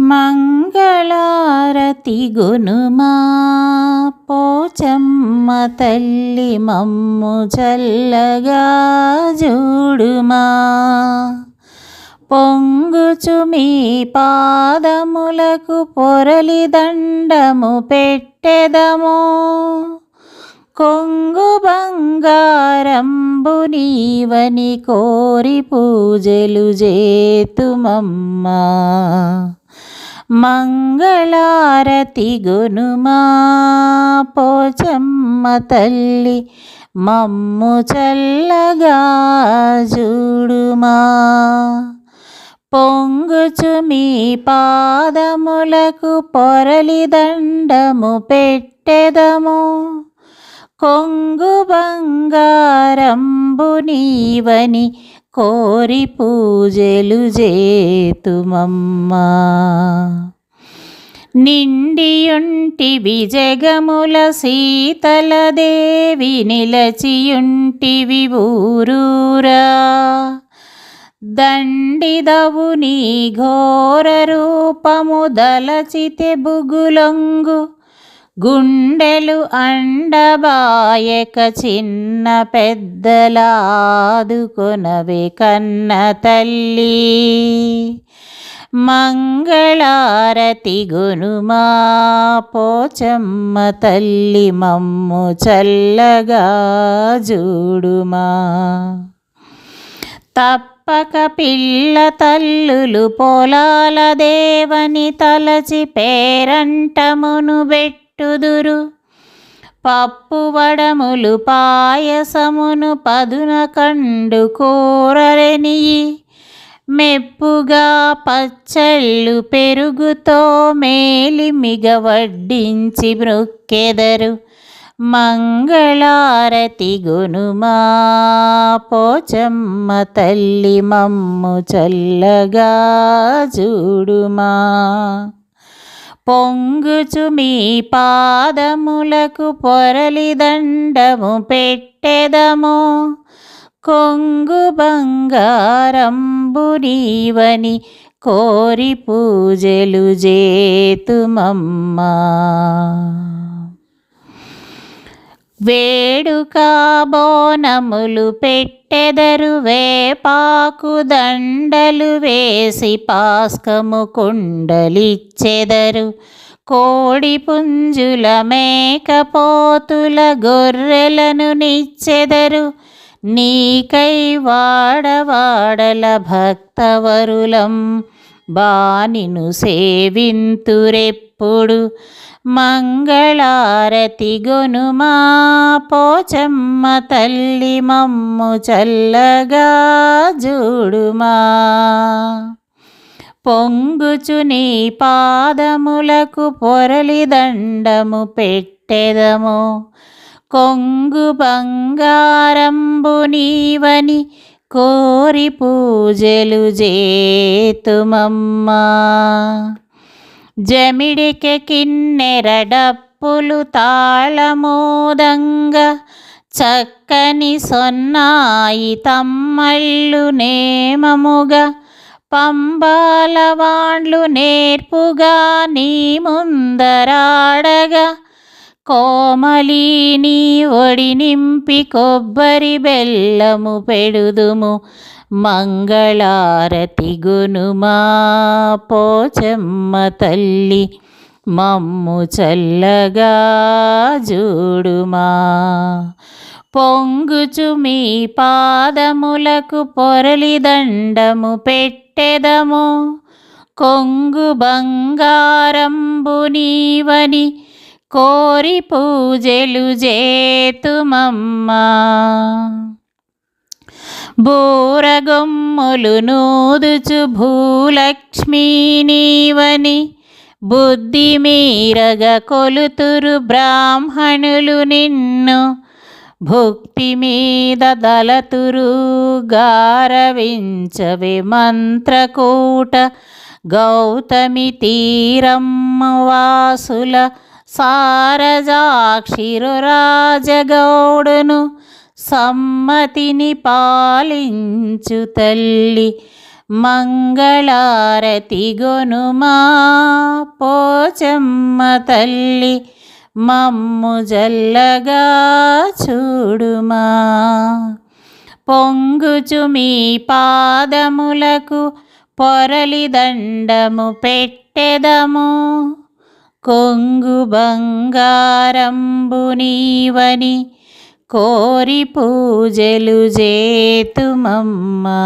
మంగళారతి గునుమా పోచమ్మ తల్లి మమ్ము చల్లగా జూడుమా పొంగుచు మీ పాదములకు పొరలి దండము పెట్టెదము. కొంగు బంగారంబు నీవని కోరి పూజలు చేతుమమ్మా. మంగళారతి గునుమా పోచమ్మ తల్లి మమ్ము చల్లగా చూడుమా పొంగుచు మీ పాదములకు పొరలి దండము పెట్టెదము. కొంగు బంగారంబు నీవని కోరి పూజలు చేతుమమ్మా. నిండియుంటివి జగముల సీతలదేవి నిలచియుంటివి ఊరూరా. దండిదవు నీ ఘోర రూపము దలచితే బుగులొంగు గుండెలు అండబాయక చిన్న పెద్దలాదుకొనవే కన్న తల్లి. మంగళారతి గునుమా పోచమ్మ తల్లి మమ్ము చల్లగా జూడుమా తప్పక పిల్ల తల్లులు పొలాల దేవని తలచి పేరంటమును బెట్టుదురు పప్పు వడములు పాయసమును పదున కండు కూరలెనియి మెప్పుగా పచ్చళ్ళు పెరుగుతో మేలిమిగ వడ్డించి మృక్కెదరు మంగళారతి గునుమా పోచమ్మ తల్లి మమ్ము చల్లగా చూడుమా. పొంగుచు మీ పాదములకు పొరలి దండము పెట్టెదము. కొంగు బంగారంబునీవని కోరి పూజలు జేతుమమ్మా బోనములు పెట్టెదరు వేపాకు దండలు వేసి పాస్కము కుండలిచ్చెదరు. కోడి పుంజుల మేకపోతుల గొర్రెలను నిచ్చెదరు. నీకై వాడవాడల భక్తవరులం బానిను సేవింతురెప్పుడు మంగళారతిగొనుమా పోచమ్మ తల్లి మమ్ము చల్లగా జూడుమా పొంగుచు నీ పాదములకు పొరలి దండము పెట్టెదము. కొంగు బంగారంబు నీవని కోరి పూజలు జేతుమమ్మా జమిడికి కిన్నెరడప్పులు తాళమోదంగ చక్కని సొన్నాయి తమ్మళ్ళు నేమముగా పంబాల వాండ్లు నేర్పుగా నీ ముందరాడగా కోమలిని ఒడి నింపి కొబ్బరి బెల్లము పెడుదుము. మంగళారతి గునుమా పోచమ్మ తల్లి మమ్ము చల్లగా జూడుమా పొంగుచు మీ పాదములకు పొరలి దండము పెట్టెదము. కొంగు బంగారంబు నీవని కోరి పూజలు జేతుమమ్మా బోరగొమ్ములు నూదుచు భూలక్ష్మీ నీవని బుద్ధి మీరగ కొలుతురు బ్రాహ్మణులు నిన్ను. భుక్తి మీద దళతురు గారవించవి మంత్రకూట గౌతమి తీరమ్మ వాసుల సారజాక్షిరురాజగౌడును సమ్మతిని పాలించు తల్లి మంగళారతి గొనుమా పోచమ్మ తల్లి మమ్ము జల్లగా చూడుమా. పొంగుచు మీ పాదములకు పొరలి దండము పెట్టెదము. కొంగు బంగారంబు నీవని కోరి పూజలు చేతుమమ్మా